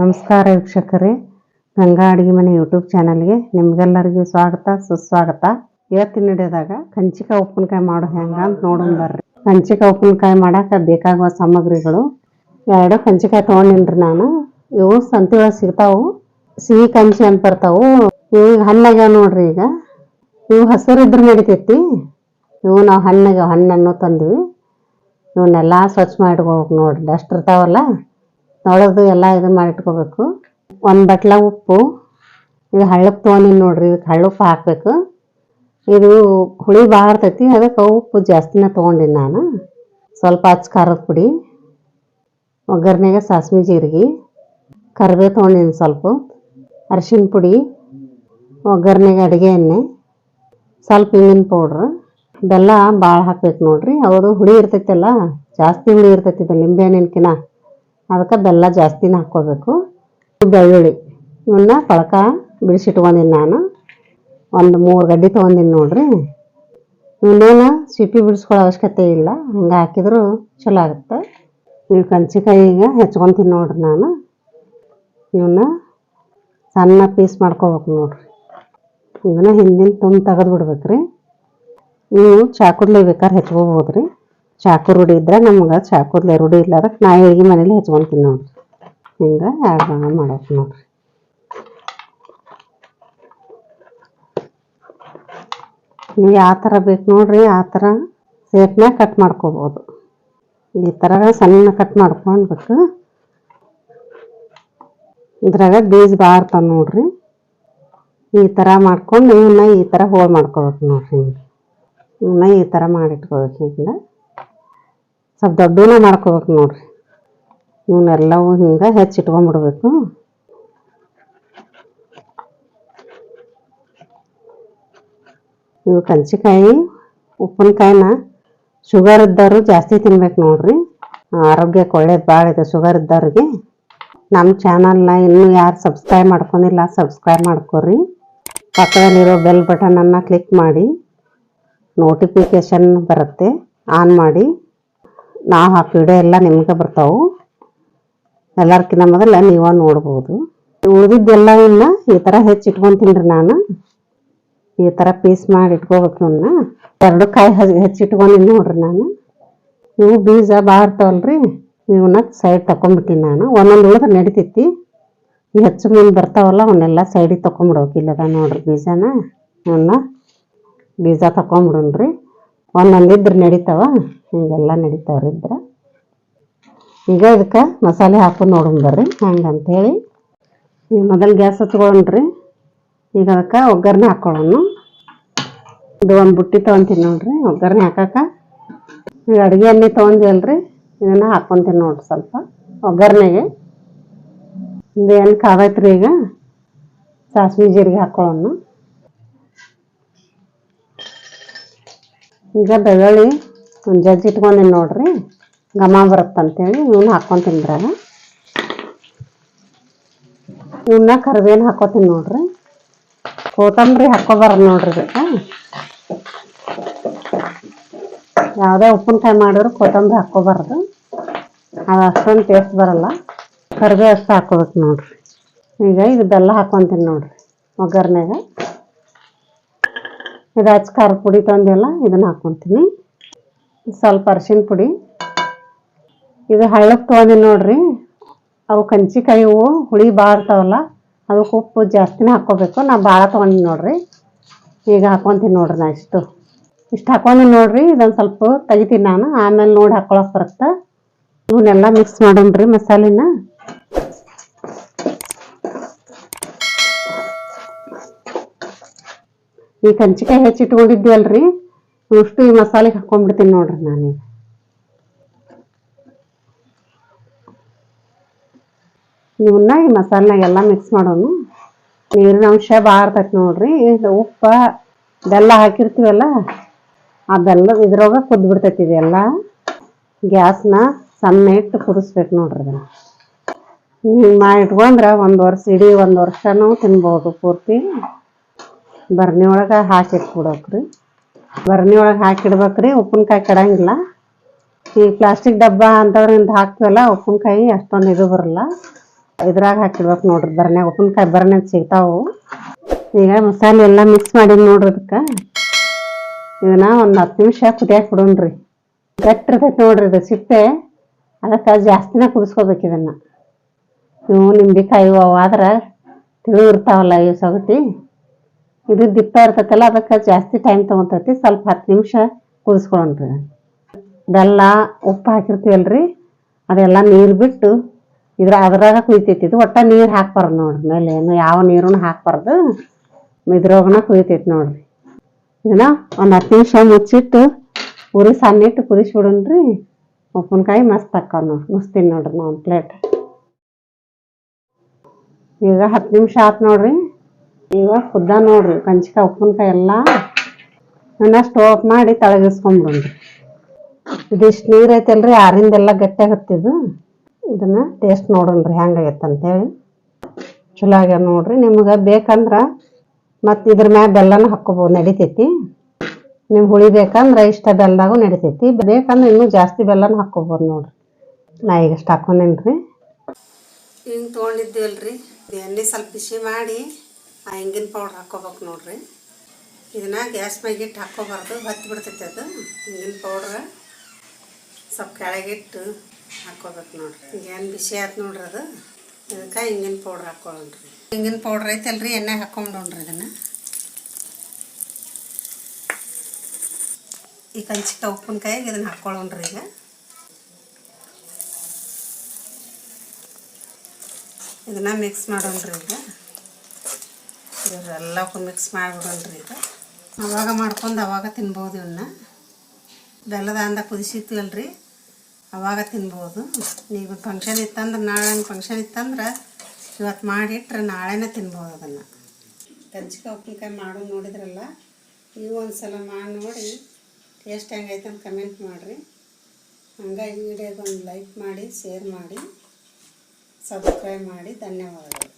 ನಮಸ್ಕಾರ ವೀಕ್ಷಕರೇ. ಗಂಗಾ ಅಡುಗೆ ಮನೆ ಯೂಟ್ಯೂಬ್ ಚಾನಲ್ಗೆ ನಿಮ್ಗೆಲ್ಲರಿಗೂ ಸ್ವಾಗತ, ಸುಸ್ವಾಗತ. ಇವತ್ತಿನ ಹಿಡಿಯೋದಾಗ ಕಂಚಿಕಾಯಿ ಉಪ್ಪಿನಕಾಯಿ ಮಾಡೋದು ಹೆಂಗ ಅಂತ ನೋಡೋಣ ಬರ್ರಿ. ಕಂಚಿಕಾಯಿ ಉಪ್ಪಿನಕಾಯಿ ಮಾಡಕ್ಕೆ ಬೇಕಾಗುವ ಸಾಮಗ್ರಿಗಳು ಎರಡು ಕಂಚಿಕಾಯಿ ತೊಗೊಂಡಿನ್ರಿ ನಾನು. ಇವು ಸಂತಿ ಒಳಗೆ ಸಿಗ್ತಾವು. ಸಿಹಿ ಕಂಚಿ ಅಂತ ಬರ್ತಾವು. ಇವು ಹಣ್ಣಾಗ್ಯಾವ ನೋಡ್ರಿ ಈಗ. ಇವು ಹಸಿರು ಇದ್ರೆ ನಡಿತೈತಿ. ಇವು ನಾವು ಹಣ್ಣಾಗ ಹಣ್ಣನ್ನು ತಂದ್ವಿ. ಇವನ್ನೆಲ್ಲ ಸ್ವಚ್ಛ ಮಾಡ್ಕೋಬೇಕು ನೋಡ್ರಿ. ಡಸ್ಟ್ ಇರ್ತಾವಲ್ಲ. ತೊಳೆದು ಎಲ್ಲ ಇದು ಮಾಡಿ ಇಟ್ಕೋಬೇಕು ಒಂದು ಬಟ್ಲ ಉಪ್ಪು, ಇದು ಹಳ್ಳಕ್ಕೆ ತೊಗೊಂಡಿನಿ ನೋಡ್ರಿ ಇದಕ್ಕೆ ಹಳ್ಳುಪ್ಪು ಹಾಕಬೇಕು. ಇದು ಹುಳಿ ಭಾಳ ಅದಕ್ಕೆ ಉಪ್ಪು ಜಾಸ್ತಿನೇ ತೊಗೊಂಡಿನಿ ನಾನು. ಸ್ವಲ್ಪ ಹಚ್ಚ ಖಾರದ ಪುಡಿ, ಒಗ್ಗರಣೆಗೆ ಸಾಸ್ವೆ ಜೀರಿಗೆ, ಕರಿಬೇವು ತೊಗೊಂಡಿನಿ ಸ್ವಲ್ಪ, ಅರಿಶಿನ ಪುಡಿ, ಒಗ್ಗರಣೆಗೆ ಅಡುಗೆ ಎಣ್ಣೆ, ಸ್ವಲ್ಪ ಹಿಂಗಿನ ಪೌಡ್ರ್ ಬೆಲ್ಲ ಭಾಳ ಹಾಕ್ಬೇಕು ನೋಡ್ರಿ. ಅವರು ಹುಳಿ ಇರ್ತೈತಲ್ಲ, ಜಾಸ್ತಿ ಹುಳಿ ಇರ್ತೈತಿ, ಇದು ಲಿಂಬೆ ಹಣ್ಣಿನ್ಕಿನ. ಅದಕ್ಕೆ ಬೆಲ್ಲ ಜಾಸ್ತಿನೇ ಹಾಕ್ಕೋಬೇಕು. ಬೆಳ್ಳುಳ್ಳಿ. ಇವನ್ನ ಪಳಕ ಬಿಡಿಸಿಟ್ಕೊಂಡಿನಿ ನಾನು. ಒಂದು ಮೂರು ಗಡ್ಡೆ ತೊಗೊಂಡಿನಿ ನೋಡ್ರಿ. ಇವನ್ನೇನು ಸಿಪ್ಪಿ ಬಿಡಿಸ್ಕೊಳ್ಳೋ ಅವಶ್ಯಕತೆ ಇಲ್ಲ. ಹಂಗೆ ಹಾಕಿದ್ರು ಚಲೋ ಆಗುತ್ತೆ. ನೀವು ಈಗ ಹೆಚ್ಕೊತೀನಿ ನೋಡ್ರಿ ನಾನು. ಇವನ್ನ ಸಣ್ಣ ಪೀಸ್ ಮಾಡ್ಕೋಬೇಕು ನೋಡ್ರಿ. ಇವನ್ನ ಹಿಂದಿನ ತುಂಬ ತೆಗೆದು ಬಿಡ್ಬೇಕು ರೀ ನೀವು ಚಾಕುಡ್ಲಿ ಬೇಕಾದ್ರೆ ಹೆಚ್ಕೋಬೋದು ರೀ ಚಾಕು ರೂಢಿ ಇದ್ರೆ ನಮ್ಗೆ ಚಾಕುದ್ಲೆ ರೂಢಿ ಇಲ್ಲ ಅದಕ್ಕೆ ನಾ ಅಡುಗೆ ಮನೇಲಿ ಹೆಚ್ಕೊಂತೀನಿ ನೋಡ್ರಿ. ಹಿಂಗೆ ಎರಡು ಮಾಡೋಕೆ ನೋಡ್ರಿ. ನೀವು ಯಾವ ಥರ ಬೇಕು ನೋಡ್ರಿ, ಆ ಥರ ಸೇಪ್ನಾಗ ಕಟ್ ಮಾಡ್ಕೋಬೋದು. ಈ ಥರ ಸಣ್ಣ ಕಟ್ ಮಾಡ್ಕೊಳ್ಬೇಕು ಇದ್ರಾಗ ಬೀಜ ಬಾರ್ತಾವ ನೋಡ್ರಿ. ಈ ಥರ ಮಾಡ್ಕೊಂಡು ಇವನ್ನ ಈ ಥರ ಹೋಳು ಮಾಡ್ಕೋಬೇಕು ನೋಡ್ರಿ ಹಿಂಗೆ. ಇವನ್ನ ಈ ಥರ ಮಾಡಿಟ್ಕೋಬೇಕು ಹಿಂಗೆ. ಸ್ವಲ್ಪ ದೊಡ್ಡನೇ ಮಾಡ್ಕೋಬೇಕು ನೋಡ್ರಿ. ಇವನ್ನೆಲ್ಲವೂ ಹಿಂಗೆ ಹೆಚ್ಚಿಟ್ಕೊಂಡ್ಬಿಡ್ಬೇಕು ಇವು ಕಂಚಿಕಾಯಿ ಉಪ್ಪಿನಕಾಯಿನ ಶುಗರ್ ಇದ್ದವರು ಜಾಸ್ತಿ ತಿನ್ಬೇಕು ನೋಡ್ರಿ. ಆರೋಗ್ಯಕ್ಕೆ ಒಳ್ಳೇದು ಭಾಳ ಇದೆ ಶುಗರ್ ಇದ್ದವ್ರಿಗೆ ನಮ್ಮ ಚಾನಲ್ನ ಇನ್ನೂ ಯಾರು ಸಬ್ಸ್ಕ್ರೈಬ್ ಮಾಡ್ಕೊಂಡಿಲ್ಲ ಸಬ್ಸ್ಕ್ರೈಬ್ ಮಾಡ್ಕೊರಿ. ಪಕ್ಕದಲ್ಲಿರೋ ಬೆಲ್ ಬಟನನ್ನು ಕ್ಲಿಕ್ ಮಾಡಿ. ನೋಟಿಫಿಕೇಷನ್ ಬರುತ್ತೆ. ಆನ್ ಮಾಡಿ. ನಾವು ಹಾಕಿ ವಿಡಿಯೋ ಎಲ್ಲ ನಿಮ್ಗೆ ಬರ್ತಾವೆ. ಎಲ್ಲರ್ಕಿನ್ನ ಮೊದಲು ನೀವು ನೋಡ್ಬೋದು. ಉಳಿದಿದ್ದೆಲ್ಲ ಇನ್ನ ಈ ಥರ ಹೆಚ್ಚಿಟ್ಕೊಂತೀನಿ ರೀ ನಾನು. ಈ ಥರ ಪೀಸ್ ಮಾಡಿ ಇಟ್ಕೋಬೇಕು ನನ್ನ ಎರಡು ಕಾಯಿ ಹೆಚ್ಚಿಟ್ಕೊಂಡಿನಿ ನೋಡ್ರಿ ನಾನು. ಇವು ಬೀಜ ಭಾಳ ರೀ ಇವನ್ನ ಸೈಡ್ ತಕೊಂಡ್ಬಿಟ್ಟಿನಿ ನಾನು. ಒಂದೊಂದು ಉಳಿದ್ರೆ ನಡಿತೈತಿ. ಈ ಹೆಚ್ಚು ಮುಂದೆ ಬರ್ತಾವಲ್ಲ, ಅವನ್ನೆಲ್ಲ ಸೈಡಿಗೆ ತಕೊಂಬಿಡ್ಬೇಕು ಇಲ್ಲದ ನೋಡ್ರಿ ಬೀಜನ. ಇವನ್ನ ಬೀಜ ತಕೊಂಬಿಡೋಣ್ರಿ ಒಂದೊಂದು ಇದ್ರೆ ನಡೀತಾವ, ಹಿಂಗೆಲ್ಲ ನಡೀತಾವ್ರಿ ಇದ್ರೆ. ಈಗ ಇದಕ್ಕೆ ಮಸಾಲೆ ಹಾಕೊಂಡು ನೋಡೋಣ ಬರ್ರಿ ಹೆಂಗೆ ಅಂತೇಳಿ ಈಗ ಮೊದಲು ಗ್ಯಾಸ್ ಹಚ್ಕೊಳ್ಳೋಣ್ರಿ ಈಗ ಅದಕ್ಕೆ ಒಗ್ಗರಣೆ ಹಾಕ್ಕೊಳ್ಳೋಣ ಇದು ಒಂದು ಬುಟ್ಟಿ ತೊಗೊಂತೀನಿ ನೋಡ್ರಿ, ಒಗ್ಗರಣೆ ಹಾಕಕ್ಕೆ ಈಗ ಅಡುಗೆ ಎಣ್ಣೆ ತೊಗೊಂಡಿವಲ್ರಿ, ಇದನ್ನು ಹಾಕ್ಕೊತೀನಿ ನೋಡ್ರಿ ಸ್ವಲ್ಪ, ಒಗ್ಗರಣೆಗೆ. ಇದು ಏನು ಕಾದೈತ್ರಿ ಈಗ? ಸಾಸಿವೆ ಜೀರಿಗೆ ಹಾಕ್ಕೊಳ್ಳೋಣ ಈಗ ಬೆಳ್ಳುಳ್ಳಿ ಒಂದು ಜಜ್ಜಿ ಇಟ್ಕೊಂಡಿನಿ ನೋಡ್ರಿ. ಘಮ ಬರುತ್ತಂತೇಳಿ ಇವನ್ನ ಹಾಕ್ಕೊಂತೀನಿ ಇದ್ರಾಗ ಇವನ್ನ ಕರಿಬೇವು ಹಾಕೋತೀನಿ ನೋಡ್ರಿ. ಕೊತ್ತಂಬರಿ ಹಾಕೋಬಾರ ನೋಡ್ರಿ ಇದಕ್ಕೆ ಯಾವುದೇ ಉಪ್ಪಿನಕಾಯಿ ಮಾಡಿದ್ರು ಕೊತ್ತಂಬರಿ ಹಾಕೋಬಾರ್ದು. ಅದು ಅಷ್ಟೊಂದು ಟೇಸ್ಟ್ ಬರಲ್ಲ. ಕರಿಬೇವು ಅಷ್ಟು ಹಾಕೋಬೇಕು ನೋಡ್ರಿ. ಈಗ ಇದು ಬೆಲ್ಲ ಹಾಕೊತೀನಿ ನೋಡ್ರಿ. ಒಗ್ಗರಣೆಗ. ಇದು ಹಚ್ಚ ಖಾರ ಪುಡಿ ತಂದೆಲ್ಲ ಇದನ್ನ ಹಾಕ್ಕೊಂತೀನಿ ಸ್ವಲ್ಪ ಅರಿಶಿನ ಪುಡಿ. ಇದು ಹಳ್ಳಕ್ಕೆ ತೊಗೊಂಡಿನಿ ನೋಡ್ರಿ. ಅವು ಕಂಚಿಕಾಯಿ ಹೂವು ಹುಳಿ ಭಾಳ ಇರ್ತಾವಲ್ಲ, ಅದಕ್ಕೆ ಉಪ್ಪು ಜಾಸ್ತಿನೇ ಹಾಕ್ಕೋಬೇಕು. ನಾ ಭಾಳ ತೊಗೊಂಡಿನಿ ನೋಡ್ರಿ. ಈಗ ಹಾಕ್ಕೊಂತೀನಿ ನೋಡ್ರಿ ನಾ ಇಷ್ಟು. ಇಷ್ಟು ಹಾಕೊಂಡಿನಿ ನೋಡ್ರಿ. ಇದೊಂದು ಸ್ವಲ್ಪ ತೆಗಿತೀನಿ ನಾನು. ಆಮೇಲೆ ನೋಡಿ ಹಾಕ್ಕೊಳಕ್ಕೆ ಬರುತ್ತೆ. ಇವನ್ನೆಲ್ಲ ಮಿಕ್ಸ್ ಮಾಡೋಣ್ರಿ ಮಸಾಲಿನ. ಈ ಕಂಚಿಕಾಯಿ ಹೆಚ್ಚಿಟ್ಕೊಂಡಿದ್ದೆ ಅಲ್ರಿ ಅಷ್ಟು ಈ ಮಸಾಲೆಗೆ ಹಾಕೊಂಡ್ಬಿಡ್ತೀನಿ ನೋಡ್ರಿ ನಾನು ಇವನ್ನ ಈ ಮಸಾಲೆನಾಗೆಲ್ಲ ಮಿಕ್ಸ್ ಮಾಡೋನು. ನೀರಿನ ಅಂಶ ಬಾರ್ತೈತಿ ನೋಡ್ರಿ. ಉಪ್ಪ, ಬೆಲ್ಲ ಹಾಕಿರ್ತೀವಲ್ಲ, ಆ ಬೆಲ್ಲ ಇದ್ರೊಳಗೆ ಕುದ್ದು ಬಿಡ್ತೈತಿ ಇದೆಲ್ಲ. ಗ್ಯಾಸ್ನ ಸಣ್ಣ ಇಟ್ಟು ಕುದಿಸ್ಬೇಕು ನೋಡ್ರಿ ಅದನ್ನ ಹಿಂಗೆ ಮಾಡಿ ಇಟ್ಕೊಂಡ್ರೆ ಒಂದು ವರ್ಷ, ಇಡೀ ಒಂದು ವರ್ಷನೂ ತಿನ್ಬೋದು ಪೂರ್ತಿ. ಬರ್ನಿ ಒಳಗೆ ಇಟ್ಬಿಡೋಕ್ರಿ ಬರ್ನಿ ಒಳಗೆ ಹಾಕಿಡ್ಬೇಕ್ರಿ, ಉಪ್ಪಿನಕಾಯಿ ಕೆಡಂಗಿಲ್ಲ. ಈ ಪ್ಲಾಸ್ಟಿಕ್ ಡಬ್ಬ ಅಂಥವ್ರಿಂದ ಹಾಕ್ತೀವಲ್ಲ, ಉಪ್ಪಿನಕಾಯಿ ಅಷ್ಟೊಂದು ಇದು ಬರಲ್ಲ. ಇದ್ರಾಗ ಹಾಕಿಡ್ಬೇಕು ನೋಡ್ರಿ ಬರನ್ಯಾಗ ಉಪ್ಪಿನಕಾಯಿ ಬರ್ನ್ಯಾಗ ಸಿಗ್ತಾವು. ಈಗ ಮಸಾಲೆ ಎಲ್ಲ ಮಿಕ್ಸ್ ಮಾಡಿದ್ ನೋಡ್ರಿ ಅದಕ್ಕೆ ಇದನ್ನ ಒಂದು ಹತ್ತು ನಿಮಿಷ ಕುದಿಯಾಕ ಬಿಡೋಣ್ರಿ. ಗಟ್ಟಿ ಇರ್ತೈತೆ ನೋಡ್ರಿ ಇದು ಸಿಪ್ಪೆ. ಅದಕ್ಕೆ ಜಾಸ್ತಿನೇ ಕುದಿಸ್ಕೋಬೇಕು ಇದನ್ನು. ಇವು ನಿಂಬೆಕಾಯಿ ಅವು ಆದ್ರೆ ತಿಳು ಇರ್ತಾವಲ್ಲ ಇವು ಸೌತಿ ಇದು ದಿಪ್ಪ ಇರ್ತೈತಲ್ಲ, ಅದಕ್ಕೆ ಜಾಸ್ತಿ ಟೈಮ್ ತೊಗೊತೈತಿ. ಸ್ವಲ್ಪ ಹತ್ತು ನಿಮಿಷ ಕುದಿಸ್ಕೊಳನ್ರಿ ಬೆಲ್ಲ, ಉಪ್ಪು ಹಾಕಿರ್ತೀವಲ್ರಿ, ಅದೆಲ್ಲ ನೀರು ಬಿಟ್ಟು ಇದ್ರ ಅದ್ರಾಗ ಕುಯ್ತೈತಿ. ಇದು ಒಟ್ಟ ನೀರು ಹಾಕ್ಬಾರ್ದು ನೋಡ್ರಿ. ಮೇಲೆ ಏನು ಯಾವ ನೀರನ್ನು ಹಾಕ್ಬಾರ್ದು. ಇದ್ರೊಳಗನ ಕುಯ್ತೈತಿ ನೋಡ್ರಿ. ಇದನ್ನ ಒಂದು ಹತ್ತು ನಿಮಿಷ ಮುಚ್ಚಿಟ್ಟು ಉರಿ ಸಣ್ಣಿಟ್ಟು ಕುದಿಸ್ಬಿಡನ್ರಿ ಉಪ್ಪಿನಕಾಯಿ ಮಸ್ತ್ ಹಾಕಾವ ನೋಡ್ರಿ ಮುಸ್ತೀನಿ ನೋಡ್ರಿ ನಾವು ಪ್ಲೇಟ್ ಈಗ ಹತ್ತು ನಿಮಿಷ ಆತು ನೋಡ್ರಿ. ಈಗ ಕುದ್ದ ನೋಡ್ರಿ, ಕಂಚಿಕಾಯಿ, ಉಪ್ಪಿನಕಾಯಿ ಎಲ್ಲ ನನ್ನ ಸ್ಟೋವ್ ಮಾಡಿ ತಳಗಿಸ್ಕೊಂಬಿಡ್ರಿ ಇದಿಷ್ಟು ನೀರು ಐತಲ್ರಿ ಆರಿಂದೆಲ್ಲ ಗಟ್ಟಿಯಾಗತ್ತಿದು ಇದನ್ನ ಟೇಸ್ಟ್ ನೋಡೋಣ್ರಿ ಹೆಂಗಾಗೈತೆ ಅಂತೇಳಿ. ಚಲೋ ಆಗ್ಯಾವ ನೋಡ್ರಿ, ನಿಮ್ಗೆ ಬೇಕಂದ್ರೆ ಮತ್ತು ಇದ್ರ ಮ್ಯಾಗ ಬೆಲ್ಲನೂ ಹಾಕ್ಕೋಬೋದು ನಡಿತೈತಿ. ನಿಮ್ಗೆ ಹುಳಿ ಬೇಕಂದ್ರೆ ಇಷ್ಟ ಬೆಲ್ಲದಾಗೂ ನಡಿತೈತಿ, ಬೇಕಂದ್ರೆ ಇನ್ನೂ ಜಾಸ್ತಿ ಬೆಲ್ಲನೂ ಹಾಕ್ಕೋಬೋದು ನೋಡ್ರಿ. ನಾ ಈಗ ಇಷ್ಟು ಹಾಕೊಂಡೇನ್ರಿ. ಹಿಂಗೆ ತೊಗೊಂಡಿದ್ದೀವಲ್ರಿ, ಎಣ್ಣೆ ಸ್ವಲ್ಪ ಬಿಸಿ ಮಾಡಿ. ಆ ಹಿಂಗಿನ ಪೌಡ್ರ್ ಹಾಕ್ಕೋಬೇಕು ನೋಡ್ರಿ. ಇದನ್ನ ಗ್ಯಾಸ್ ಮ್ಯಾಗಿಟ್ಟು ಹಾಕ್ಕೋಬಾರ್ದು, ಹತ್ತಿ ಬಿಡ್ತೈತೆ ಅದು. ಇಂಗಿನ ಪೌಡ್ರ್ ಸ್ವಲ್ಪ ಕೆಳಗಿಟ್ಟು ಹಾಕ್ಕೋಬೇಕು ನೋಡ್ರಿ. ಏನು ಬಿಸಿ ಆಯ್ತು ನೋಡ್ರಿ ಅದು. ಇದಕ್ಕೆ ಇಂಗಿನ ಪೌಡ್ರ್ ಹಾಕ್ಕೊಳ್ಳೋಣ್ರಿ ಹಿಂಗಿನ ಪೌಡ್ರ್ ಐತಲ್ರಿ, ಎಣ್ಣೆ ಹಾಕ್ಕೊಂಡೋಣ್ರಿ ಇದನ್ನು. ಈ ಕಂಚಿಟ್ಟ ಉಪ್ಪಿನಕಾಯಿಗೆ ಇದನ್ನು ಹಾಕ್ಕೊಳ್ಳೋಣ್ರಿ ಈಗ. ಇದನ್ನ ಮಿಕ್ಸ್ ಮಾಡೋಣ್ರಿ ಈಗ. ಇವರೆಲ್ಲಕ್ಕೂ ಮಿಕ್ಸ್ ಮಾಡಿಬಿಡೋಣ್ರಿ ಈಗ. ಅವಾಗ ಮಾಡ್ಕೊಂಡು ಅವಾಗ ತಿನ್ಬೋದು ಇವನ್ನ ಬೆಲ್ಲದ ಅಂದ ಕುದಿಸಿರ್ತೀವಲ್ರಿ ಅವಾಗ ತಿನ್ಬೋದು. ನೀವು ಫಂಕ್ಷನ್ ಇತ್ತಂದ್ರೆ ನಾಳೆ ಫಂಕ್ಷನ್ ಇತ್ತಂದ್ರೆ ಇವತ್ತು ಮಾಡಿಟ್ರೆ ನಾಳೆನೇ ತಿನ್ಬೋದು ಅದನ್ನು. ಕಂಚಿಕಾಯಿ ಉಪ್ಪಿನಕಾಯಿ ಮಾಡೋದು ನೋಡಿದ್ರಲ್ಲ, ನೀವು ಒಂದು ಸಲ ಮಾಡಿ ನೋಡಿ ಟೇಸ್ಟ್ ಹೆಂಗೈತೆ ಅಂತ ಕಮೆಂಟ್ ಮಾಡಿರಿ. ಹಂಗೆ ಈ ವಿಡಿಯೋಗೆ ಒಂದು ಲೈಕ್ ಮಾಡಿ ಶೇರ್ ಮಾಡಿ ಸಬ್ಸ್ಕ್ರೈಬ್ ಮಾಡಿ, ಧನ್ಯವಾದಗಳು.